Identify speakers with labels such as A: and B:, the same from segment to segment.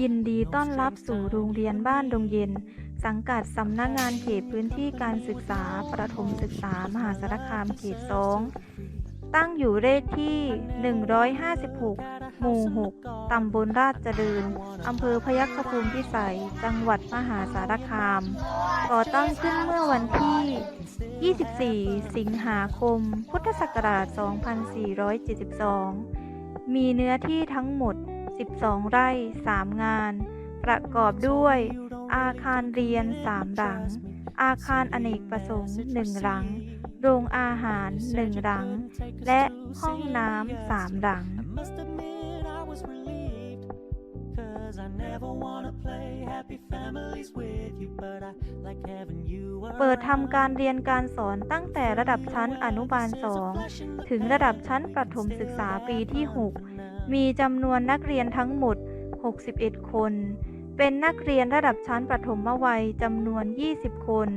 A: ยินดีต้อนรับสู่โรงเรียนบ้านดงเย็น สังกัดสำนักงานเขตพื้นที่การศึกษา ประถมศึกษามหาสารคามเขต2ตั้งอยู่เลขที่ 156 หมู่ 6 ตำบลราชเจริญ อำเภอพยัคฆภูมิพิสัย จังหวัดมหาสารคาม ก่อตั้งขึ้นเมื่อวันที่ 24 สิงหาคม พุทธศักราช 2472 มีเนื้อที่ทั้งหมด 12 ไร่ 3 งาน ประกอบด้วย อาคารเรียน 3 หลัง อาคารอเนกประสงค์ 1 หลัง โรงอาหาร 1 หลัง และห้องน้ำ 3 หลัง เปิดทำการเรียนการสอนตั้งแต่ระดับชั้นอนุบาล 2 ถึงระดับชั้นประถมศึกษาปีที่ 6 มีจำนวนนักเรียนทั้งหมด 61 คน เป็นนักเรียนระดับชั้นประถมวัยจำนวน 20 คน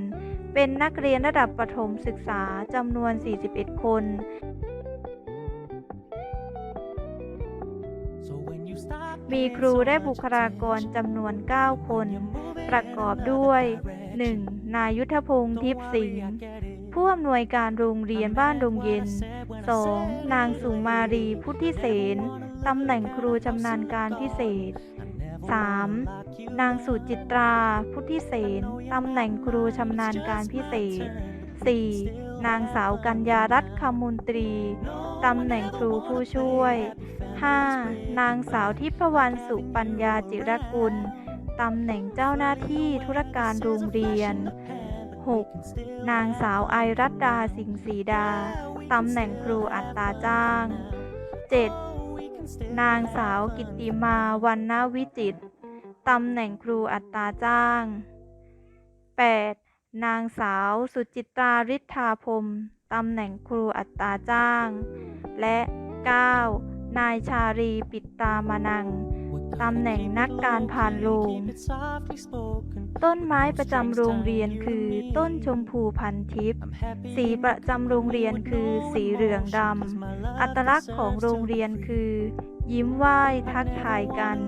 A: เป็นนักเรียนระดับประถมศึกษาจำนวน 41 คน มีครูและบุคลากรจำนวน 9 คน ประกอบด้วย 1. นายุทธพงศ์ทิพย์สิงห์ผู้อำนวยการโรงเรียนบ้านดงเย็น 2. นางสุมารีพุทธิเสนตำแหน่งครูชำนาญการพิเศษ 3. นางสุจิตรา พุทธิเสนตำแหน่งครูชำนาญการพิเศษ 4. นางสาวกัญญารัตน์คำมนตรี ตำแหน่งครูผู้ช่วย 5. นางสาวทิพวรรณสุปัญญาจิรกุลตำแหน่งเจ้าหน้าที่ธุรการโรงเรียน 6. นางสาวไอรัตดาสิงห์ศรีดา ตำแหน่งครูอัตราจ้าง 7. นางสาวกิตติมาวันนาวิจิต ตำแหน่งครูอัตราจ้าง 8. นางสาวสุจิตราฤทธาพรมตำแหน่งครูอัตราจ้าง และ 9. นายชารีปิดตามานัง ตำแหน่งนักการผ่านโรงต้นไม้ประจำโรงเรียนคือต้นชมพูพันทิพย์สีประจำโรงเรียนคือสีเหลืองดำ อัตลักษณ์ของโรงเรียนคือ ยิ้มไหว้ทักทายกัน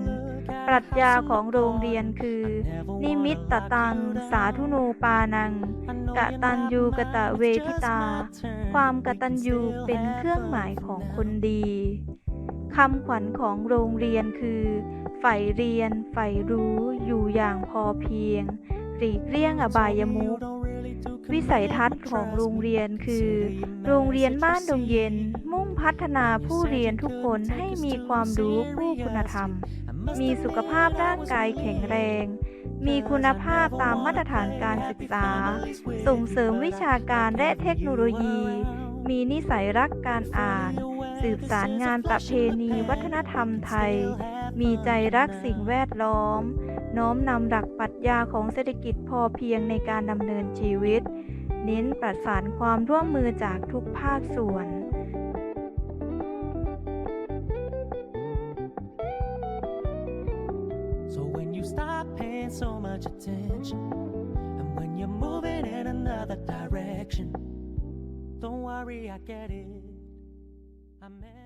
A: ปรัชญาของโรงเรียนคือ นิมิตตตัง สาธุโนปานัง กะตัญญูกะตะเวทิตา ความกตัญญูเป็นเครื่องหมายของคนดี คำขวัญของโรงเรียนคือใฝ่เรียนใฝ่รู้อยู่อย่างพอเพียง หลีกเลี่ยงอบายมุขวิสัยทัศน์ของโรงเรียนคือ โรงเรียนบ้านดงเย็น มุ่งพัฒนาผู้เรียนทุกคนให้มีความรู้ผู้คุณธรรม มีสุขภาพร่างกายแข็งแรง มีคุณภาพตามมาตรฐานการศึกษา ส่งเสริมวิชาการและเทคโนโลยี มีนิสัยรักการอ่าน สืบสารงานประเพณีวัฒนธรรมไทย มีใจรักสิ่งแวดล้อม น้อมนำหลักปรัชญาของเศรษฐกิจพอเพียงในการดำเนินชีวิต เน้นประสานความร่วมมือจากทุกภาคส่วน
B: don't worry, I get it. I met